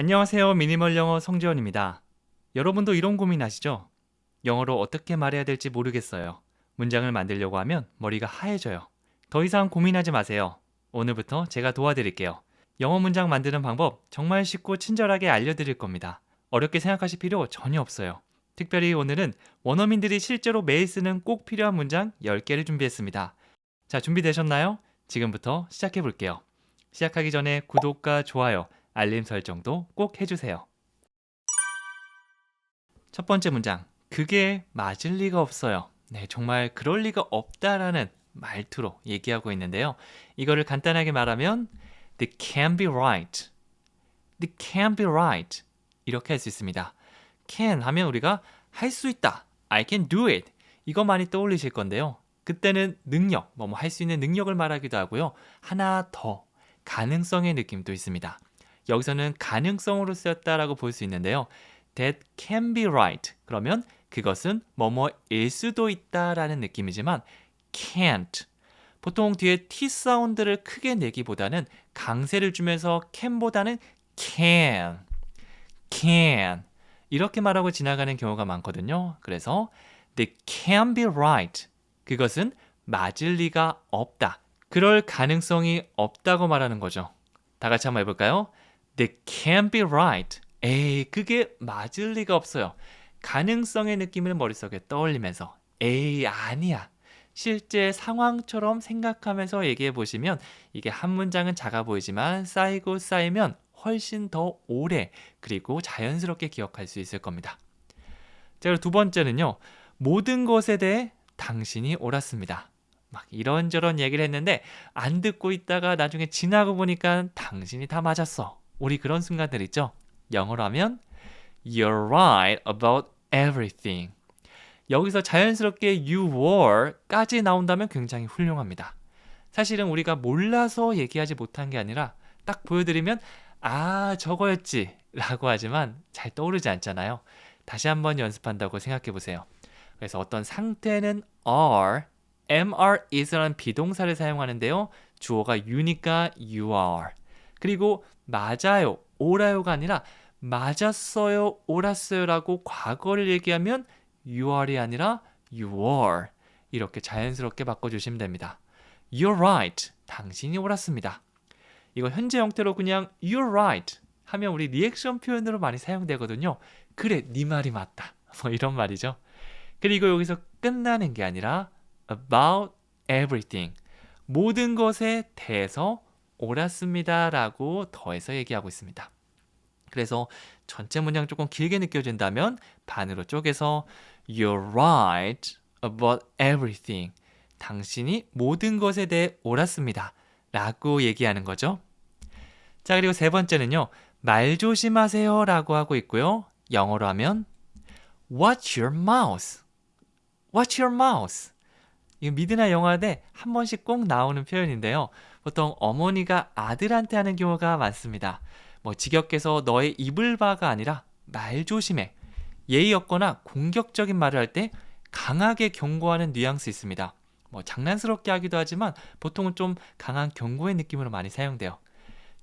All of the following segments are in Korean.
안녕하세요. 미니멀 영어 성지원입니다. 여러분도 이런 고민하시죠? 영어로 어떻게 말해야 될지 모르겠어요. 문장을 만들려고 하면 머리가 하얘져요. 더 이상 고민하지 마세요. 오늘부터 제가 도와드릴게요. 영어 문장 만드는 방법 정말 쉽고 친절하게 알려드릴 겁니다. 어렵게 생각하실 필요 전혀 없어요. 특별히 오늘은 원어민들이 실제로 매일 쓰는 꼭 필요한 문장 10개를 준비했습니다. 자, 준비되셨나요? 지금부터 시작해 볼게요. 시작하기 전에 구독과 좋아요, 알림 설정도 꼭 해주세요. 첫 번째 문장. 그게 맞을 리가 없어요. 네, 정말 그럴 리가 없다라는 말투로 얘기하고 있는데요. 이거를 간단하게 말하면 That can be right. That can be right. 이렇게 할 수 있습니다. can 하면 우리가 할 수 있다. I can do it. 이거 많이 떠올리실 건데요. 그때는 능력, 뭐 할 수 있는 능력을 말하기도 하고요. 하나 더 가능성의 느낌도 있습니다. 여기서는 가능성으로 쓰였다라고 볼 수 있는데요. That can be right. 그러면 그것은 뭐뭐일 수도 있다라는 느낌이지만 can't. 보통 뒤에 t 사운드를 크게 내기보다는 강세를 주면서 can보다는 can, can 이렇게 말하고 지나가는 경우가 많거든요. 그래서 the can be right. 그것은 맞을 리가 없다. 그럴 가능성이 없다고 말하는 거죠. 다 같이 한번 해볼까요? That can be right. 에이, 그게 맞을 리가 없어요. 가능성의 느낌을 머릿속에 떠올리면서 에이, 아니야. 실제 상황처럼 생각하면서 얘기해 보시면 이게 한 문장은 작아 보이지만 쌓이고 쌓이면 훨씬 더 오래 그리고 자연스럽게 기억할 수 있을 겁니다. 자, 그리고 두 번째는요. 모든 것에 대해 당신이 옳았습니다. 막 이런저런 얘기를 했는데 안 듣고 있다가 나중에 지나고 보니까 당신이 다 맞았어. 우리 그런 순간들 있죠? 영어로 하면 You're right about everything. 여기서 자연스럽게 you were까지 나온다면 굉장히 훌륭합니다. 사실은 우리가 몰라서 얘기하지 못한 게 아니라 딱 보여드리면 아 저거였지 라고 하지만 잘 떠오르지 않잖아요. 다시 한번 연습한다고 생각해 보세요. 그래서 어떤 상태는 are, mr is라는 비동사를 사용하는데요. 주어가 you니까 you are. 그리고 맞아요, 옳아요가 아니라 맞았어요, 옳았어요라고 과거를 얘기하면 you are이 아니라 you were 이렇게 자연스럽게 바꿔주시면 됩니다. You're right. 당신이 옳았습니다. 이거 현재 형태로 그냥 you're right 하면 우리 리액션 표현으로 많이 사용되거든요. 그래, 네 말이 맞다. 뭐 이런 말이죠. 그리고 여기서 끝나는 게 아니라 about everything 모든 것에 대해서 옳았습니다 라고 더해서 얘기하고 있습니다. 그래서 전체 문장 조금 길게 느껴진다면 반으로 쪼개서 You're right about everything. 당신이 모든 것에 대해 옳았습니다. 라고 얘기하는 거죠. 자, 그리고 세 번째는요. 말 조심하세요 라고 하고 있고요. 영어로 하면 Watch your mouth. Watch your mouth. 이거 미드나 영화대 한 번씩 꼭 나오는 표현인데요. 보통 어머니가 아들한테 하는 경우가 많습니다. 뭐 직역해서 너의 입을 봐가 아니라 말 조심해. 예의 없거나 공격적인 말을 할 때 강하게 경고하는 뉘앙스 있습니다. 뭐 장난스럽게 하기도 하지만 보통은 좀 강한 경고의 느낌으로 많이 사용돼요.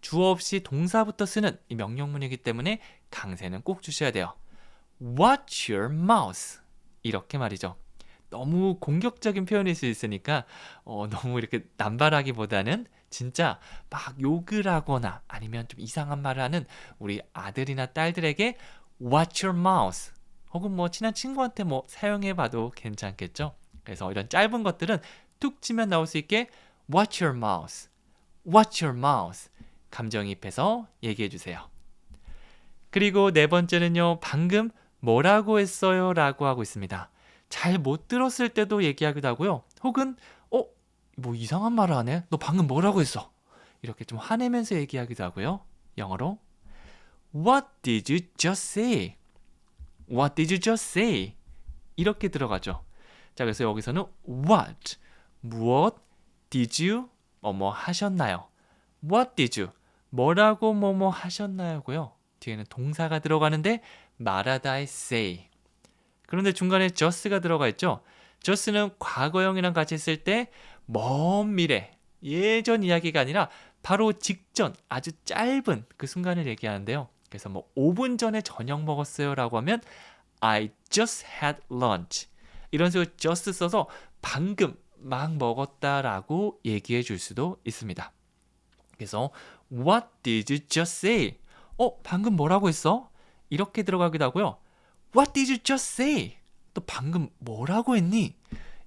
주어 없이 동사부터 쓰는 이 명령문이기 때문에 강세는 꼭 주셔야 돼요. Watch your mouth. 이렇게 말이죠. 너무 공격적인 표현일 수 있으니까 어, 너무 이렇게 남발하기보다는 진짜 막 욕을 하거나 아니면 좀 이상한 말을 하는 우리 아들이나 딸들에게 watch your mouth 혹은 뭐 친한 친구한테 뭐 사용해 봐도 괜찮겠죠? 그래서 이런 짧은 것들은 툭 치면 나올 수 있게 watch your mouth, watch your mouth 감정이입해서 얘기해 주세요. 그리고 네 번째는요, 방금 뭐라고 했어요? 라고 하고 있습니다. 잘 못 들었을 때도 얘기하기도 하고요. 혹은, 어, 뭐 이상한 말을 하네? 너 방금 뭐라고 했어? 이렇게 좀 화내면서 얘기하기도 하고요. 영어로. What did you just say? What did you just say? 이렇게 들어가죠. 자, 그래서 여기서는 what, 무엇, did you, 뭐뭐 하셨나요? What did you, 뭐라고 뭐뭐 하셨나요고요. 뒤에는 동사가 들어가는데 말하다 say. 그런데 중간에 just가 들어가 있죠. just는 과거형이랑 같이 쓸 때 먼 미래, 예전 이야기가 아니라 바로 직전, 아주 짧은 그 순간을 얘기하는데요. 그래서 뭐 5분 전에 저녁 먹었어요라고 하면 I just had lunch. 이런 식으로 just 써서 방금 막 먹었다라고 얘기해 줄 수도 있습니다. 그래서 What did you just say? 어, 방금 뭐라고 했어? 이렇게 들어가기도 하고요. What did you just say? 또 방금 뭐라고 했니?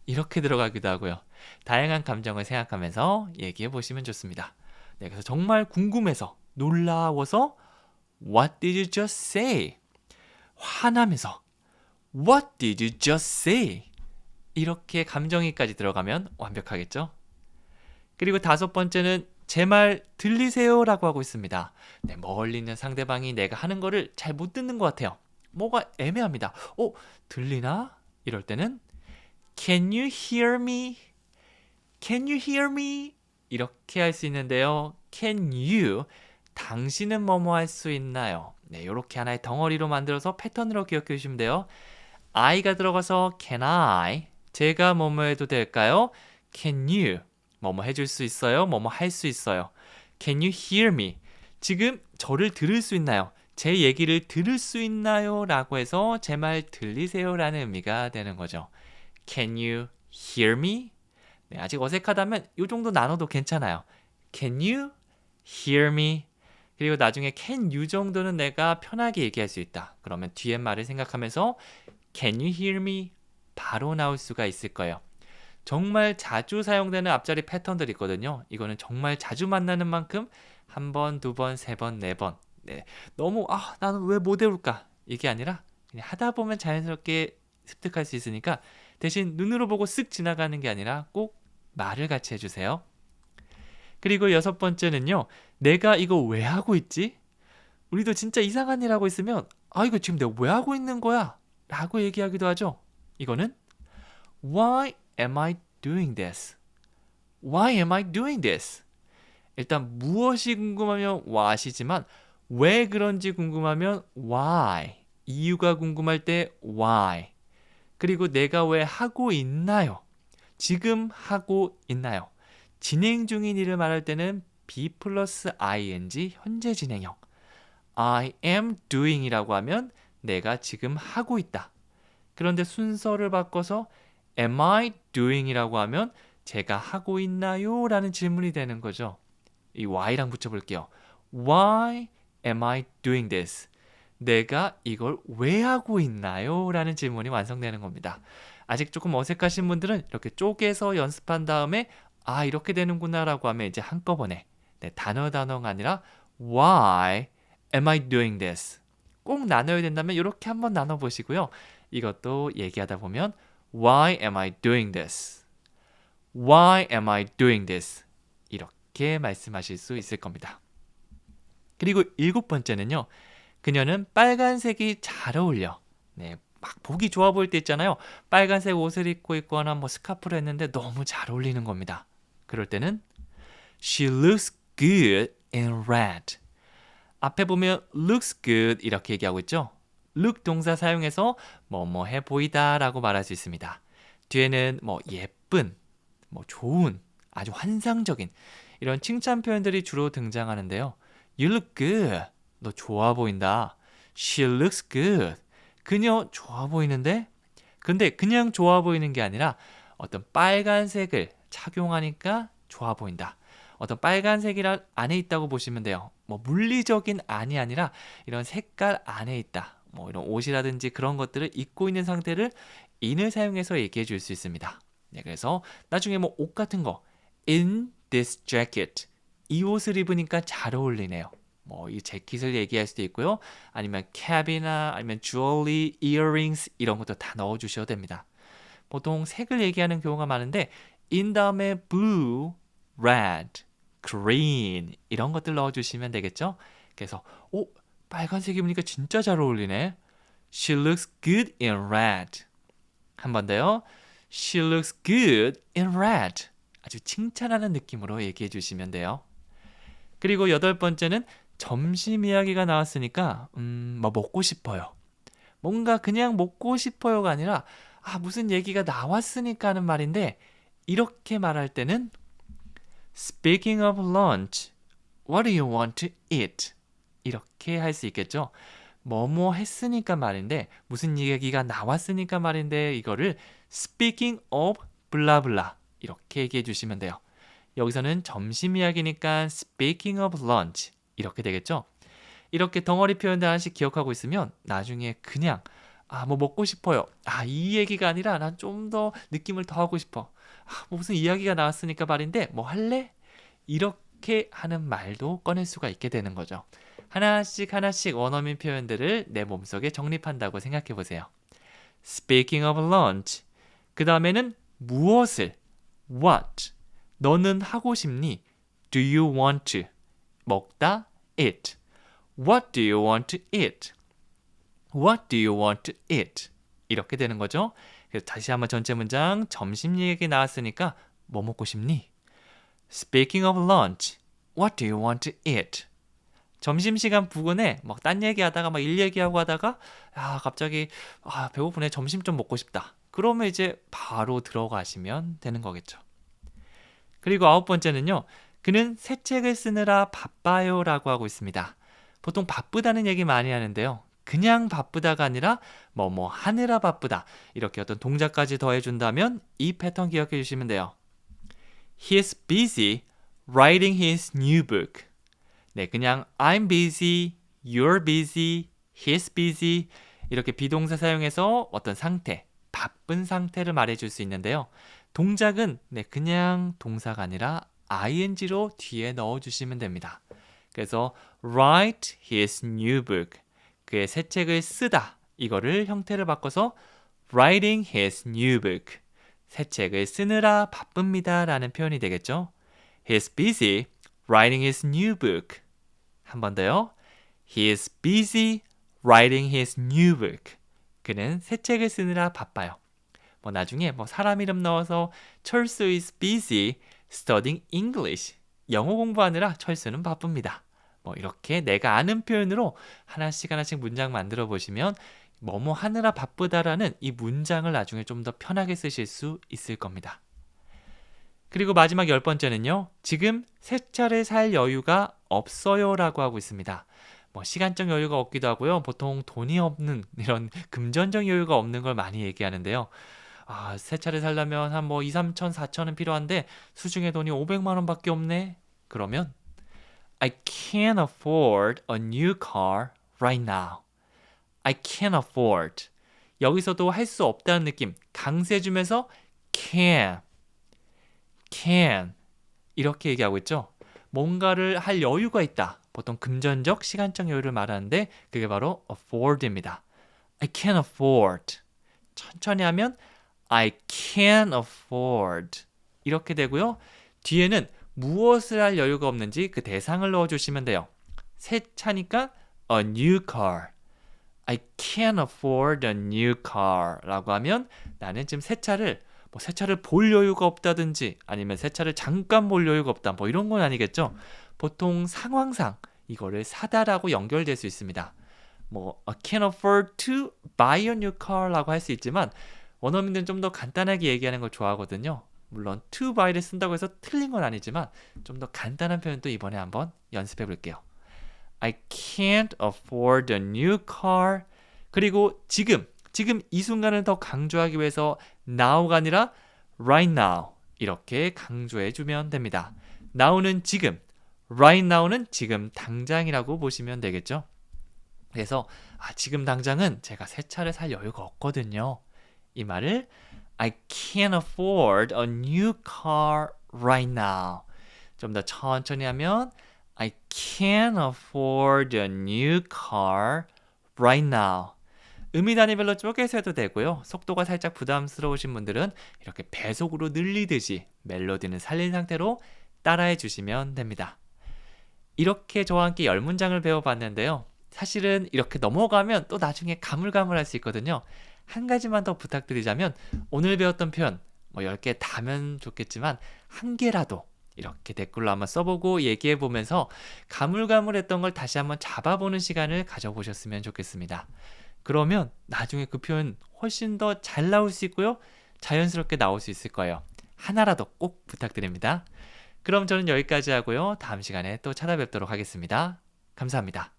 이렇게 들어가기도 하고요. 다양한 감정을 생각하면서 얘기해 보시면 좋습니다. 네, 그래서 정말 궁금해서 놀라워서 What did you just say? 화나면서 What did you just say? 이렇게 감정이까지 들어가면 완벽하겠죠? 그리고 다섯 번째는 제 말 들리세요 라고 하고 있습니다. 네, 멀리 있는 상대방이 내가 하는 거를 잘 못 듣는 것 같아요. 뭐가 애매합니다. 어, 들리나? 이럴 때는 Can you hear me? Can you hear me? 이렇게 할 수 있는데요. Can you? 당신은 뭐뭐 할 수 있나요? 네, 이렇게 하나의 덩어리로 만들어서 패턴으로 기억해 주시면 돼요. I가 들어가서 Can I? 제가 뭐뭐 해도 될까요? Can you? 뭐뭐 해줄 수 있어요? 뭐뭐 할 수 있어요? Can you hear me? 지금 저를 들을 수 있나요? 제 얘기를 들을 수 있나요? 라고 해서 제 말 들리세요? 라는 의미가 되는 거죠. Can you hear me? 네, 아직 어색하다면 이 정도 나눠도 괜찮아요. Can you hear me? 그리고 나중에 can you 정도는 내가 편하게 얘기할 수 있다. 그러면 뒤에 말을 생각하면서 can you hear me? 바로 나올 수가 있을 거예요. 정말 자주 사용되는 앞자리 패턴들이 있거든요. 이거는 정말 자주 만나는 만큼 한 번, 두 번, 세 번, 네 번. 네. 너무 아, 나는 왜 못 외울까? 이게 아니라 그냥 하다 보면 자연스럽게 습득할 수 있으니까 대신 눈으로 보고 쓱 지나가는 게 아니라 꼭 말을 같이 해주세요. 그리고 여섯 번째는요. 내가 이거 왜 하고 있지? 우리도 진짜 이상한 일 하고 있으면 아 이거 지금 내가 왜 하고 있는 거야? 라고 얘기하기도 하죠. 이거는 Why am I doing this? Why am I doing this? 일단 무엇이 궁금하면 what이지만 왜 그런지 궁금하면 why. 이유가 궁금할 때 why. 그리고 내가 왜 하고 있나요? 지금 하고 있나요? 진행 중인 일을 말할 때는 be 플러스 ing 현재 진행형. I am doing이라고 하면 내가 지금 하고 있다. 그런데 순서를 바꿔서 am I doing이라고 하면 제가 하고 있나요? 라는 질문이 되는 거죠. 이 why랑 붙여볼게요. Why am I doing this? 내가 이걸 왜 하고 있나요? 라는 질문이 완성되는 겁니다. 아직 조금 어색하신 분들은 이렇게 쪼개서 연습한 다음에 아 이렇게 되는구나 라고 하면 이제 한꺼번에 네, 단어 단어가 아니라 Why am I doing this? 꼭 나눠야 된다면 이렇게 한번 나눠 보시고요. 이것도 얘기하다 보면 Why am I doing this? Why am I doing this? 이렇게 말씀하실 수 있을 겁니다. 그리고 일곱 번째는요. 그녀는 빨간색이 잘 어울려. 네, 막 보기 좋아 보일 때 있잖아요. 빨간색 옷을 입고 있거나 뭐 스카프를 했는데 너무 잘 어울리는 겁니다. 그럴 때는 She looks good in red. 앞에 보면 looks good 이렇게 얘기하고 있죠. look 동사 사용해서 뭐뭐 해 보이다라고 말할 수 있습니다. 뒤에는 뭐 예쁜, 뭐 좋은, 아주 환상적인 이런 칭찬 표현들이 주로 등장하는데요. You look good. 너 좋아 보인다. She looks good. 그녀 좋아 보이는데? 근데 그냥 좋아 보이는 게 아니라 어떤 빨간색을 착용하니까 좋아 보인다. 어떤 빨간색이라 안에 있다고 보시면 돼요. 뭐 물리적인 안이 아니라 이런 색깔 안에 있다. 뭐 이런 옷이라든지 그런 것들을 입고 있는 상태를 in을 사용해서 얘기해 줄 수 있습니다. 네, 그래서 나중에 뭐 옷 같은 거 in this jacket 이 옷을 입으니까 잘 어울리네요. 뭐 이 재킷을 얘기할 수도 있고요. 아니면 캡이나 아니면 jewelry, earrings 이런 것도 다 넣어 주셔도 됩니다. 보통 색을 얘기하는 경우가 많은데 in 다음에 blue, red, green 이런 것들 넣어 주시면 되겠죠? 그래서 오 빨간색 입으니까 진짜 잘 어울리네. She looks good in red. 한 번 더요. She looks good in red. 아주 칭찬하는 느낌으로 얘기해 주시면 돼요. 그리고 여덟 번째는 점심 이야기가 나왔으니까 음, 뭐 먹고 싶어요. 뭔가 그냥 먹고 싶어요가 아니라 아, 무슨 얘기가 나왔으니까 하는 말인데 이렇게 말할 때는 Speaking of lunch, what do you want to eat? 이렇게 할 수 있겠죠. 뭐뭐 했으니까 말인데 무슨 얘기가 나왔으니까 말인데 이거를 speaking of 블라블라 이렇게 얘기해 주시면 돼요. 여기서는 점심 이야기니까 speaking of lunch 이렇게 되겠죠. 이렇게 덩어리 표현들 하나씩 기억하고 있으면 나중에 그냥 아 뭐 먹고 싶어요. 아 이 얘기가 아니라 난 좀 더 느낌을 더 하고 싶어. 아, 뭐 무슨 이야기가 나왔으니까 말인데 뭐 할래? 이렇게 하는 말도 꺼낼 수가 있게 되는 거죠. 하나씩 하나씩 원어민 표현들을 내 몸속에 정립한다고 생각해 보세요. Speaking of lunch. 그 다음에는 무엇을 what 너는 하고 싶니? Do you want to 먹다 eat. What do you want to eat? What do you want to eat? 이렇게 되는 거죠. 그래서 다시 한번 전체 문장 점심 얘기 나왔으니까 뭐 먹고 싶니? Speaking of lunch, what do you want to eat? 점심시간 부근에 막 딴 얘기하다가 막 일 얘기하고 하다가 아 갑자기 아 배고프네 점심 좀 먹고 싶다. 그러면 이제 바로 들어가시면 되는 거겠죠. 그리고 아홉 번째는요. 그는 새 책을 쓰느라 바빠요라고 하고 있습니다. 보통 바쁘다는 얘기 많이 하는데요. 그냥 바쁘다가 아니라 뭐뭐 하느라 바쁘다 이렇게 어떤 동작까지 더해준다면 이 패턴 기억해 주시면 돼요. He is busy writing his new book. 네, 그냥 I'm busy, you're busy, he's busy 이렇게 비동사 사용해서 어떤 상태, 바쁜 상태를 말해줄 수 있는데요. 동작은 네, 그냥 동사가 아니라 ing로 뒤에 넣어주시면 됩니다. 그래서 write his new book. 그의 새 책을 쓰다. 이거를 형태를 바꿔서 writing his new book. 새 책을 쓰느라 바쁩니다. 라는 표현이 되겠죠. He's busy writing his new book. 한 번 더요. He is busy writing his new book. 그는 새 책을 쓰느라 바빠요. 뭐 나중에 뭐 사람 이름 넣어서 철수 is busy studying English. 영어 공부하느라 철수는 바쁩니다. 뭐 이렇게 내가 아는 표현으로 하나씩 하나씩 문장 만들어 보시면 뭐뭐 하느라 바쁘다라는 이 문장을 나중에 좀 더 편하게 쓰실 수 있을 겁니다. 그리고 마지막 열 번째는요. 지금 새 차를 살 여유가 없어요라고 하고 있습니다. 뭐 시간적 여유가 없기도 하고요. 보통 돈이 없는 이런 금전적 여유가 없는 걸 많이 얘기하는데요. 아, 새 차를 살려면 한 뭐 2, 3천, 4천은 필요한데 수중에 돈이 500만 원밖에 없네. 그러면 I can't afford a new car right now. I can't afford. 여기서도 할 수 없다는 느낌 강세 주면서 can, can 이렇게 얘기하고 있죠. 뭔가를 할 여유가 있다. 보통 금전적, 시간적 여유를 말하는데 그게 바로 afford입니다. I can't afford. 천천히 하면 I can't afford. 이렇게 되고요. 뒤에는 무엇을 할 여유가 없는지 그 대상을 넣어주시면 돼요. 새 차니까 a new car. I can't afford a new car 라고 하면 나는 지금 새 차를 뭐 새 차를 볼 여유가 없다든지 아니면 새 차를 잠깐 볼 여유가 없다 뭐 이런 건 아니겠죠. 보통 상황상 이거를 사다라고 연결될 수 있습니다. 뭐 I can't afford to buy a new car 라고 할 수 있지만 원어민들은 좀 더 간단하게 얘기하는 걸 좋아하거든요. 물론 to buy를 쓴다고 해서 틀린 건 아니지만 좀 더 간단한 표현도 이번에 한번 연습해 볼게요. I can't afford a new car. 그리고 지금, 지금 이 순간을 더 강조하기 위해서 now가 아니라 right now 이렇게 강조해 주면 됩니다. now는 지금, right now는 지금 당장이라고 보시면 되겠죠. 그래서 아, 지금 당장은 제가 새 차를 살 여유가 없거든요. 이 말을 I can't afford a new car right now. 좀 더 천천히 하면 I can't afford a new car right now. 음이 단위별로 쪼개서 해도 되고요. 속도가 살짝 부담스러우신 분들은 이렇게 배속으로 늘리듯이 멜로디는 살린 상태로 따라해 주시면 됩니다. 이렇게 저와 함께 열 문장을 배워봤는데요. 사실은 이렇게 넘어가면 또 나중에 가물가물할 수 있거든요. 한 가지만 더 부탁드리자면 오늘 배웠던 표현 뭐 10개 다면 좋겠지만 한 개라도 이렇게 댓글로 한번 써보고 얘기해 보면서 가물가물했던 걸 다시 한번 잡아보는 시간을 가져보셨으면 좋겠습니다. 그러면 나중에 그 표현 훨씬 더 잘 나올 수 있고요. 자연스럽게 나올 수 있을 거예요. 하나라도 꼭 부탁드립니다. 그럼 저는 여기까지 하고요. 다음 시간에 또 찾아뵙도록 하겠습니다. 감사합니다.